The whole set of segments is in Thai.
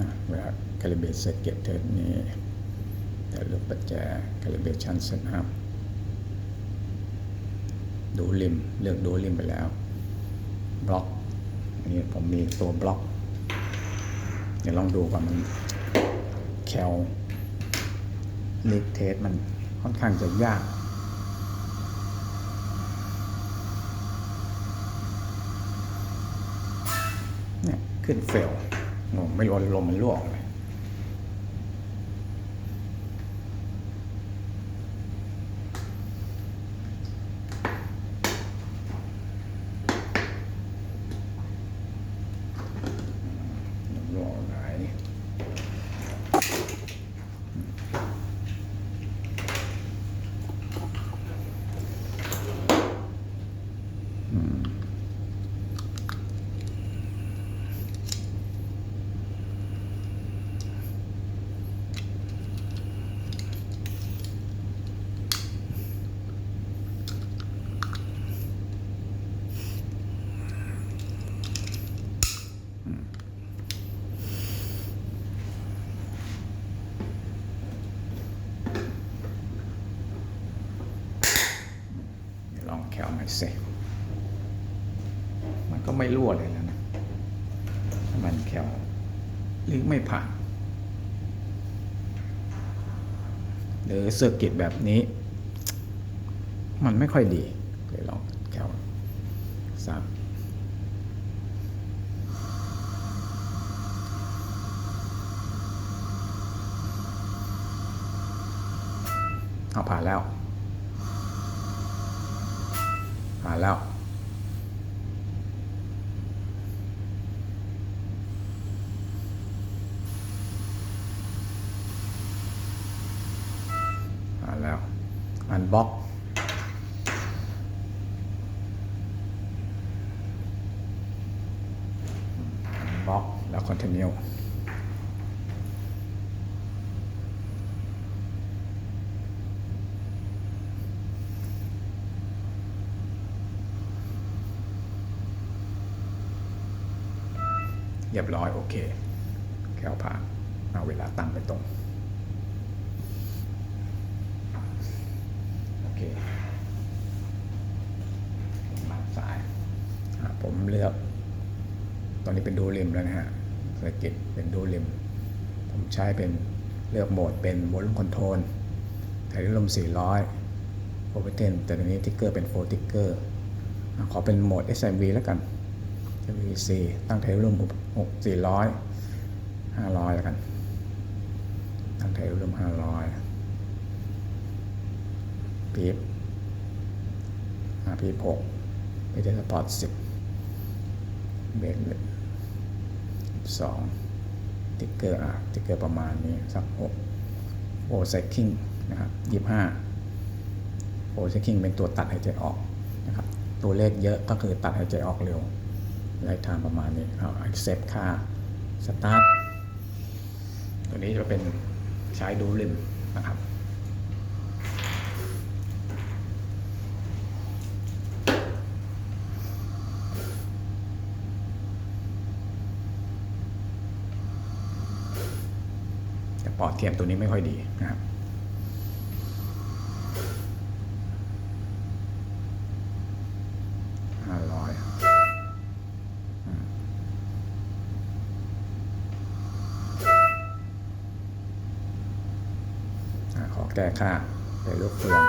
อะเวลา calibrate circuit เทนี้แต่ลูกประแจ calibration setup ดูริมเลือกดูริมไปแล้วบล็อกนนี้ผมมีตัวบล็อก เดี๋ยวลองดูก่อนมันแคลลิกเทสมันค่อนข้างจะยากเนี่ยขึ้นเฟล ไม่รู้ลมมันรั่วออกเลยลมรั่วออกไหน เดี๋ยวลองแคลม่สิมันก็ไม่รั่วเลยนะนะมันแคลลิกไม่ผ่าน หรือเซอร์กิตแบบนี้ มันไม่ค่อยดีเลยลองแคลซับเอาผ่านแล้ว ผ่าแล้วผ่าแล้ว อันบล็อกบล็อกแล้วคอนเทนิว เรียบร้อยโอเคแก้วผ่านเอาเวลาตั้งไปตรงโอเคมาสายผมเลือก ตอนนี้เป็นดูริมแล้วนะฮะเซอร์กิตเป็นดูริมผมใช้เป็นเลือกโหมดเป็นวอลุ่มคอนโทรลถ่ายด้วยลม 400 โอเวอร์เทนแต่ตอนนี้ทิกเกอร์เป็นโฟทิกเกอร์ขอเป็นโหมด SMV แล้วกัน SMVC ตั้งถ่ายด้วยลม6 400 500แล้วกัน ตั้งถ่ายด้วยลม500ปี๊บอ่าปี๊บหกไปเดสปอร์ตสิบเบรกสองติ๊กเกอร์อะติ๊กเกอร์ประมาณนี้สักหกโอไซคิงนะครับยี่ห้าโอไซคิงเป็นตัวตัดหายใจออกนะครับตัวเลขเยอะก็คือตัดหายใจออกเร็ว ไลท์ไทม์ประมาณนี้เอา accept ค่า start ตัวนี้จะเป็นใช้ดูลิมนะครับแต่ปอดเทียมตัวนี้ไม่ค่อยดีนะครับ แก้ค่าไปลูกเฟือง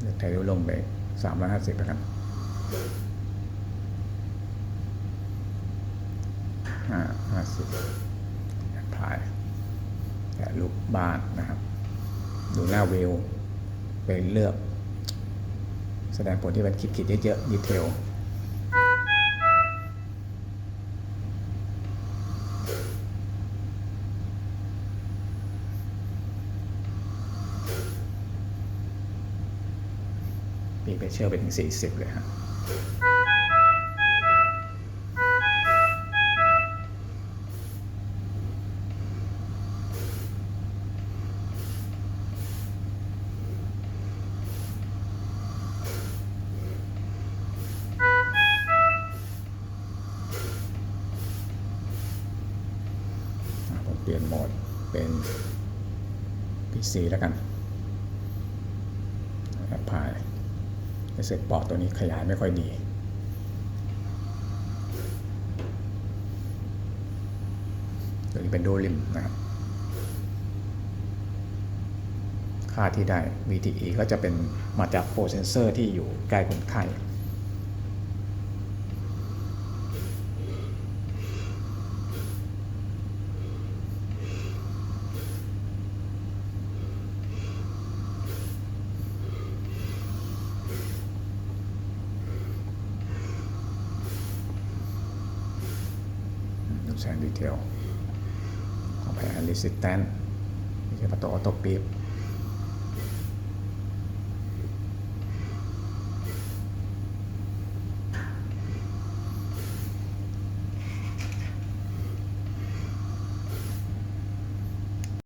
เลือกไทยลงไปสามร้อยห้าสิบแล้วกันห้าห้าสิบแอปพลายแกะรูปบ้านนะครับ ดูหน้าวิวไปเลือก แสดงผลที่มันคิดๆเยอะๆดีเทล มีเชื่อร์ไปถึง 40 เลยฮะเปลี่ยนโหมดเป็น PC แล้วกัน เสร็จปอดตตัวนี้ขยายไม่ค่อยดี ตัวนี้เป็นดูริมนะครับค่าที่ได้ VTE ก็จะเป็นมาจากโฟเซนเซอร์ที่อยู่ใกล้คนไข้ ดู แสงดีเทลของแผง resistant ไม่ใช่ประตูออโตปีบ